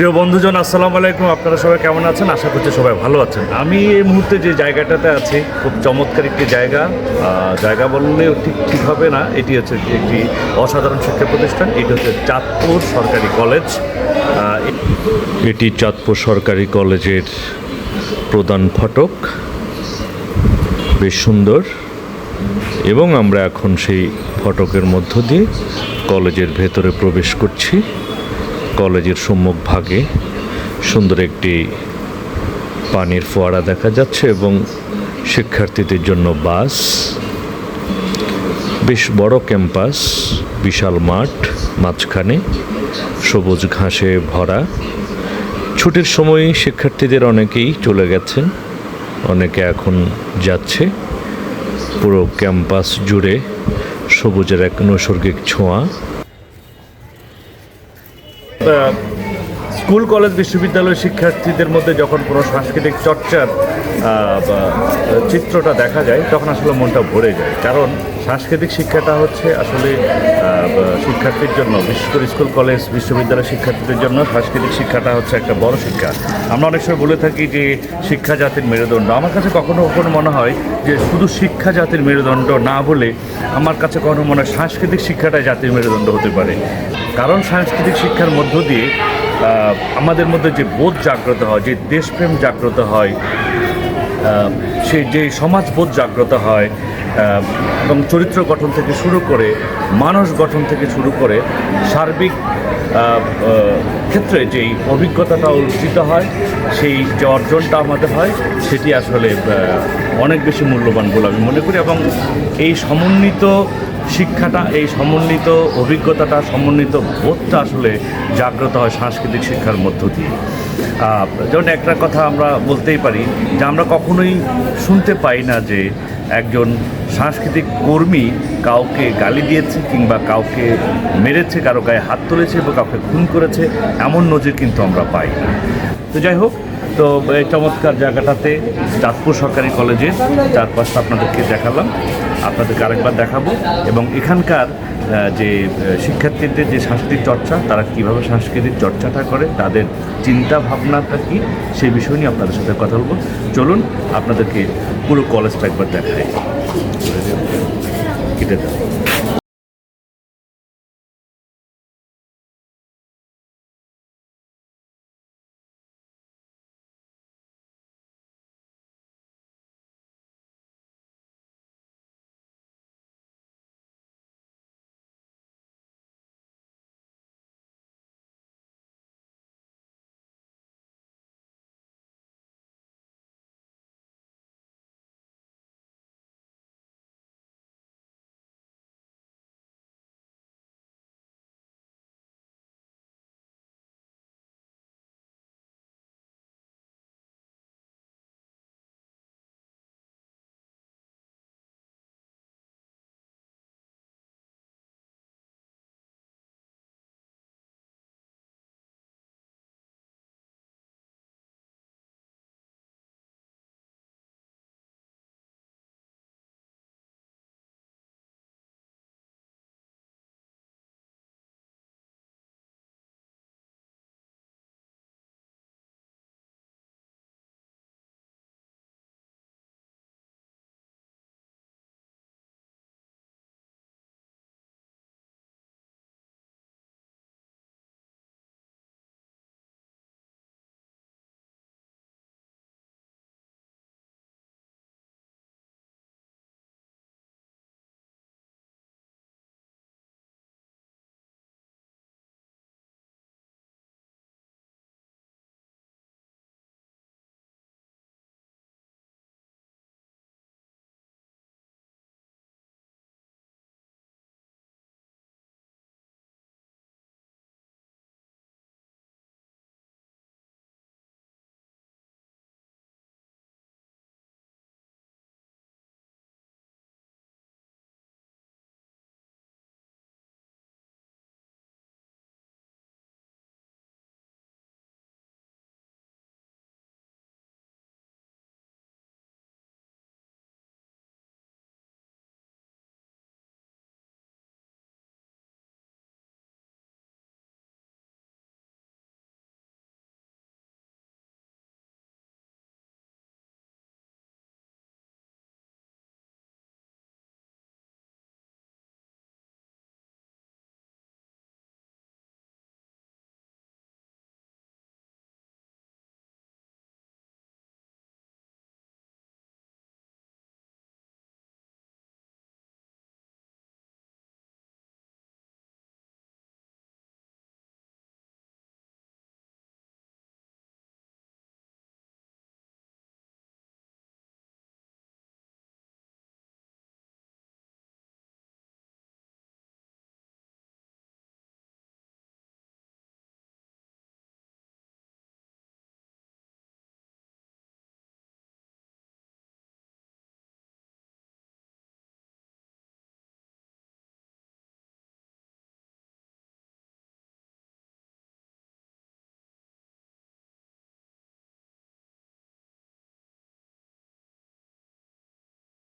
প্রিয় বন্ধুজন, আসসালামু আলাইকুম। আপনারা সবাই কেমন আছেন? আশা করছি সবাই ভালো আছেন। আমি এই মুহূর্তে যে জায়গাটাতে আছি, খুব চমৎকার একটি জায়গা। জায়গা বললেও ঠিক ঠিক হবে না। এটি হচ্ছে একটি অসাধারণ শিক্ষা প্রতিষ্ঠান। এটি হচ্ছে চাঁদপুর সরকারি কলেজ। এটি চাঁদপুর সরকারি কলেজের প্রধান ফটক। বেশ সুন্দর। এবং আমরা এখন সেই ফটকের মধ্য দিয়ে কলেজের ভেতরে প্রবেশ করছি। কলেজের সম্মুখ ভাগে সুন্দর একটি পানির ফোয়ারা দেখা যাচ্ছে এবং শিক্ষার্থীদের জন্য বাস, বেশ বড় ক্যাম্পাস, বিশাল মাঠ, মাঝখানে সবুজ ঘাসে ভরা। ছুটির সময় শিক্ষার্থীদের অনেকেই চলে গেছেন, অনেকে এখন যাচ্ছে। পুরো ক্যাম্পাস জুড়ে সবুজের এক নৈসর্গিক ছোঁয়া। স্কুল, কলেজ, বিশ্ববিদ্যালয়ের শিক্ষার্থীদের মধ্যে যখন কোনো সাংস্কৃতিক চর্চার চিত্রটা দেখা যায়, তখন আসলে মনটা ভরে যায়। কারণ সাংস্কৃতিক শিক্ষাটা হচ্ছে আসলে শিক্ষার্থীর জন্য, বিশেষ করে স্কুল, কলেজ, বিশ্ববিদ্যালয়ের শিক্ষার্থীদের জন্য সাংস্কৃতিক শিক্ষাটা হচ্ছে একটা বড় শিক্ষা। আমরা অনেক সময় বলে থাকি যে, শিক্ষা জাতির মেরুদণ্ড। আমার কাছে কখনো কখনো মনে হয় যে, শুধু শিক্ষা জাতির মেরুদণ্ড না বলে, আমার কাছে কখনো মনে হয় সাংস্কৃতিক শিক্ষাটাই জাতির মেরুদণ্ড হতে পারে। কারণ সাংস্কৃতিক শিক্ষার মধ্য দিয়ে আমাদের মধ্যে যে বোধ জাগ্রত হয়, যে দেশপ্রেম জাগ্রত হয় সেই যে সমাজবোধ জাগ্রত হয় এবং চরিত্র গঠন থেকে শুরু করে, মানুষ গঠন থেকে শুরু করে সার্বিক ক্ষেত্রে যেই অভিজ্ঞতাটা অর্জিত হয়, সেই যে অর্জনটা আমাদের হয়, সেটি আসলে অনেক বেশি মূল্যবান বলে আমি মনে করি এবং এই সমন্বিত শিক্ষাটা, এই সমন্বিত অভিজ্ঞতাটা, সমন্বিত বোধটা আসলে জাগ্রত হয় সাংস্কৃতিক শিক্ষার মধ্য দিয়ে। যেমন একটা কথা আমরা বলতেই পারি যে আমরা কখনোই শুনতে পাই না যে একজন সাংস্কৃতিক কর্মী কাউকে গালি দিয়েছে কিংবা কাউকে মেরেছে, কারও গায়ে হাত তুলেছে বা কাউকে খুন করেছে, এমন নজির কিন্তু আমরা পাই তো যাই হোক, তো এই চমৎকার জায়গাটাতে চাঁদপুর সরকারি কলেজের চারপাশটা আপনাদেরকে দেখালাম। আপনাদেরকে আরেকবার দেখাবো। এবং এখানকার যে শিক্ষার্থীদের যে সাংস্কৃতিক চর্চা, তারা কীভাবে সাংস্কৃতিক চর্চাটা করে, তাদের চিন্তা ভাবনাটা কী সেই বিষয় নিয়ে আপনাদের সাথে কথা বলব। চলুন, আপনাদেরকে পুরো কলেজটা একবার দেখাই। কেটে দেবো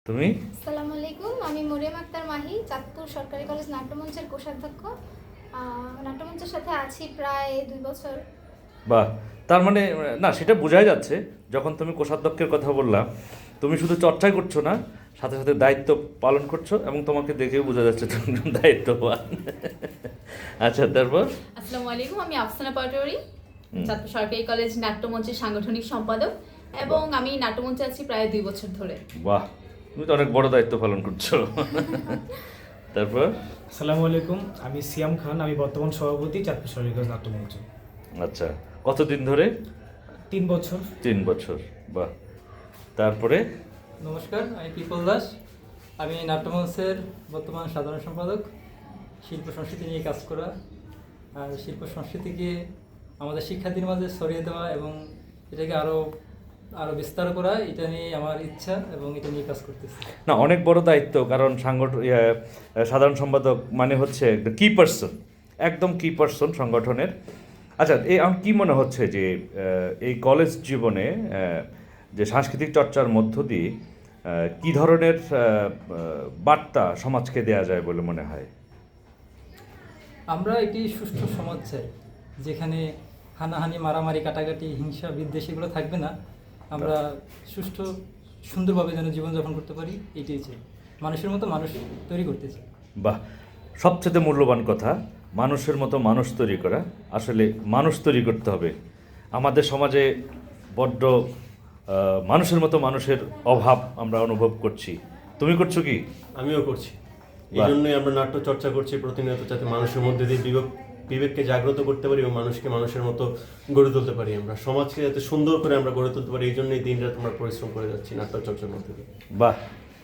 তুমি? আসসালামু আলাইকুম আমি মরিয়ম আক্তার মাহি চাঁদপুর সরকারি কলেজ নাট্যমঞ্চের কোষাধ্যক্ষ। নাট্যমঞ্চের সাথে আছি প্রায় দুই বছর। বাহ তার মানে না সেটা বোঝাই যাচ্ছে যখন তুমি কোষাধ্যক্ষের কথা বললাম তুমি শুধু চর্চাই করছ না সাথে সাথে দায়িত্ব পালন করছ এবং তোমাকে দেখেও বোঝা যাচ্ছে তুমি দায়িত্ববান। আচ্ছা তারপর? আসসালামু আলাইকুম আমি আফসানা পাটোয়ারি। চাঁদপুর সরকারি কলেজ নাট্যমঞ্চের সাংগঠনিক সম্পাদক এবং আমি নাট্যমঞ্চে আছি প্রায় দুই বছর ধরে। বাহ তুমি তো অনেক বড় দায়িত্ব পালন করছ। তারপর? আসসালামু আলাইকুম আমি সিয়াম খান আমি বর্তমান সভাপতি চাঁদপুর সরকারি নাট্যমঞ্চ আচ্ছা কতদিন ধরে? তিন বছর। তিন বছর বাহ। তারপরে? নমস্কার আমি পিপল দাস আমি নাট্যমঞ্চের বর্তমান সাধারণ সম্পাদক শিল্প সংস্কৃতি নিয়ে কাজ করা। আর শিল্প সংস্কৃতিকে আমাদের শিক্ষার্থীর মাঝে ছড়িয়ে দেওয়া এবং এটাকে আরও আরও বিস্তার করা এটা নিয়ে আমার ইচ্ছা এবং এটা নিয়ে কাজ করতেছি। না অনেক বড় দায়িত্ব কারণ সাংগঠন ইয়ে, সাধারণ সম্পাদক মানে হচ্ছে কি পার্সন একদম কি পার্সন সংগঠনের। আচ্ছা এই আমার কি মনে হচ্ছে যে এই কলেজ জীবনে যে সাংস্কৃতিক চর্চার মধ্য দিয়ে কি ধরনের বার্তা সমাজকে দেয়া যায় বলে মনে হয়? আমরা একটি সুষ্ঠু সমাজ চাই যেখানে হানাহানি মারামারি কাটাকাটি হিংসা বিদ্বেষ এগুলো থাকবে না। আমরা সুষ্ঠু সুন্দরভাবে যেন জীবনযাপন করতে পারি এটাই চাই। মানুষের মতো মানুষ তৈরি করতে চাই। বাহ সবচেয়ে মূল্যবান কথা মানুষের মতো মানুষ তৈরি করা। আসলে মানুষ তৈরি করতে হবে। আমাদের সমাজে বড্ড মানুষের মতো মানুষের অভাব আমরা অনুভব করছি। তুমি করছ কি? আমিও করছি। এই জন্যই আমরা নাট্য চর্চা করছি প্রতিনিয়ত যাতে মানুষের মধ্যে দিয়ে বিবেক বিবেককে জাগ্রত করতে পারি এবং মানুষকে মানুষের মতো গড়ে তুলতে পারি আমরা। সমাজকে যাতে সুন্দর করে আমরা গড়ে তুলতে পারি এই জন্যই দিন রাত আমরা পরিশ্রম করে যাচ্ছি নাট্য চর্চার মধ্যে দিয়ে। বাহ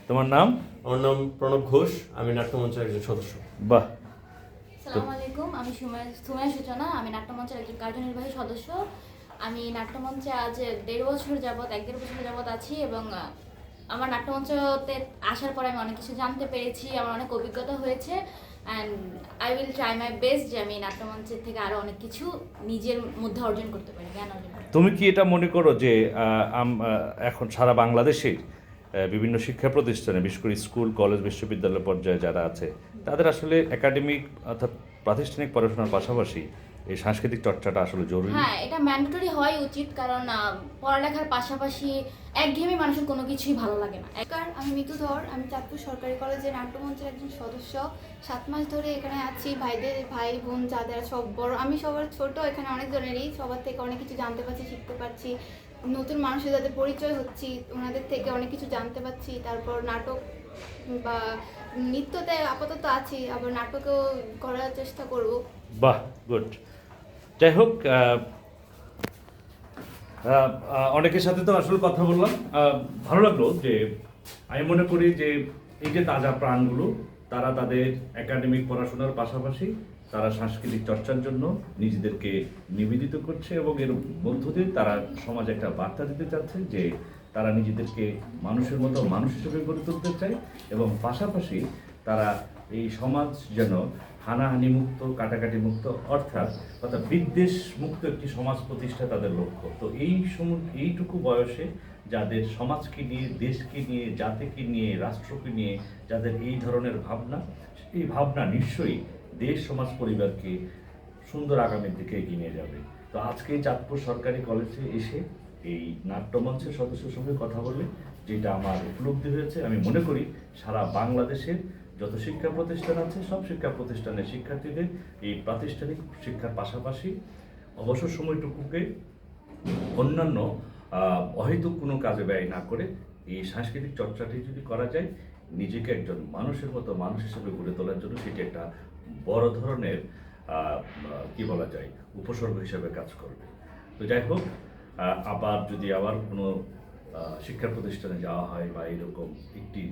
তোমার নাম? আমার নাম প্রণব ঘোষ আমি নাট্যমঞ্চের একজন সদস্য। বাহ। আসসালামু আলাইকুম আমি সুময় সুময় সূচনা আমি নাট্যমঞ্চের একজন কার্যনির্বাহী সদস্য। আমি নাট্যমঞ্চে আজ দেড় বছর যাবৎ এক দেড় বছর যাবৎ আছি এবং আমার নাট্যমঞ্চতে আসার পর আমি অনেক কিছু জানতে পেরেছি আমার অনেক অভিজ্ঞতা হয়েছে। And I will try my best যে আমি নাট্যমঞ্চের থেকে আরও অনেক কিছু নিজের মধ্যে অর্জন করতে পারি, জ্ঞান অর্জন তুমি কি এটা মনে করো যে এখন সারা বাংলাদেশে বিভিন্ন শিক্ষা প্রতিষ্ঠানে, বিশেষ করে স্কুল, কলেজ, বিশ্ববিদ্যালয় পর্যায়ে যারা আছে, তাদের আসলে একাডেমিক অর্থাৎ প্রাতিষ্ঠানিক পড়াশোনার পাশাপাশি এই সাংস্কৃতিক চর্চাটা আসলে জরুরি? হ্যাঁ এটা ম্যান্ডেটরি হওয়াই উচিত কারণ পড়ালেখার পাশাপাশি একঘেয়েমি মানুষের কোনো কিছুই ভালো লাগে না। নমস্কার আমি মিতু ধর আমি চাঁদপুর সরকারি কলেজের নাট্যমঞ্চের একজন সদস্য। সাত মাস ধরে এখানে আছি ভাইদের ভাই বোন যাদের সব বড় আমি সবার ছোট এখানে অনেক জনেরই সবার থেকে অনেক কিছু জানতে পারছি শিখতে পারছি। নতুন মানুষের যাদের পরিচয় হচ্ছি ওনাদের থেকে অনেক কিছু জানতে পারছি তারপর নাটক বা নৃত্যতে আপাতত আছি আবার নাটকেও করার চেষ্টা করব। বাহ গুড যাই হোক অনেকের সাথে তো আসলে কথা বললাম। ভালো লাগল যে আমি মনে করি যে এই যে তাজা প্রাণগুলো, তারা তাদের একাডেমিক পড়াশোনার পাশাপাশি তারা সাংস্কৃতিক চর্চার জন্য নিজেদেরকে নিবেদিত করছে এবং এর মধ্য দিয়ে তারা সমাজে একটা বার্তা দিতে চাচ্ছে যে তারা নিজেদেরকে মানুষের মতো মানুষ হিসেবে গড়ে তুলতে চায় এবং পাশাপাশি তারা এই সমাজ যেন হানাহানি মুক্ত, কাটাকাটি মুক্ত, অর্থাৎ অর্থাৎ বিদ্বেষ মুক্ত একটি সমাজ প্রতিষ্ঠা তাদের লক্ষ্য। তো এই এইটুকু বয়সে যাদের সমাজকে নিয়ে, দেশকে নিয়ে, জাতিকে নিয়ে, রাষ্ট্রকে নিয়ে যাদের এই ধরনের ভাবনা, এই ভাবনা নিশ্চয়ই দেশ, সমাজ, পরিবারকে সুন্দর আগামীর দিকে এগিয়ে নিয়ে যাবে। তো আজকে চাঁদপুর সরকারি কলেজে এসে এই নাট্যমঞ্চের সদস্যের সঙ্গে কথা বলে যেটা আমার উপলব্ধি হয়েছে, আমি মনে করি সারা বাংলাদেশের যত শিক্ষা প্রতিষ্ঠান আছে, সব শিক্ষা প্রতিষ্ঠানের শিক্ষার্থীদের এই প্রাতিষ্ঠানিক শিক্ষার পাশাপাশি অবসর সময়টুকুকে অন্যান্য অহেতুক কোনো কাজে ব্যয় না করে এই সাংস্কৃতিক চর্চাটি যদি করা যায়, নিজেকে একজন মানুষের মতো মানুষ হিসেবে গড়ে তোলার জন্য সেটি একটা বড় ধরনের কি বলা যায়, উপসর্গ হিসেবে কাজ করবে। তো যাই হোক আবার যদি আবার কোনো শিক্ষা প্রতিষ্ঠানে যাওয়া হয় বা এরকম একটি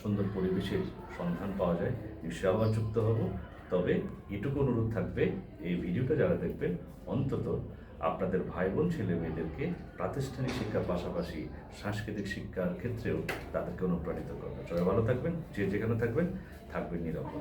সুন্দর পরিবেশের সন্ধান পাওয়া যায়। নিশ্চয় আবার যুক্ত হব। তবে এটুকু অনুরোধ থাকবে, এই ভিডিওটা যারা দেখবেন, অন্তত আপনাদের ভাই বোন ছেলে মেয়েদেরকে প্রাতিষ্ঠানিক শিক্ষার পাশাপাশি সাংস্কৃতিক শিক্ষার ক্ষেত্রেও তাদেরকে অনুপ্রাণিত করবেন সবাই ভালো থাকবেন, যে যেখানে থাকবেন থাকবেন নিরাপদ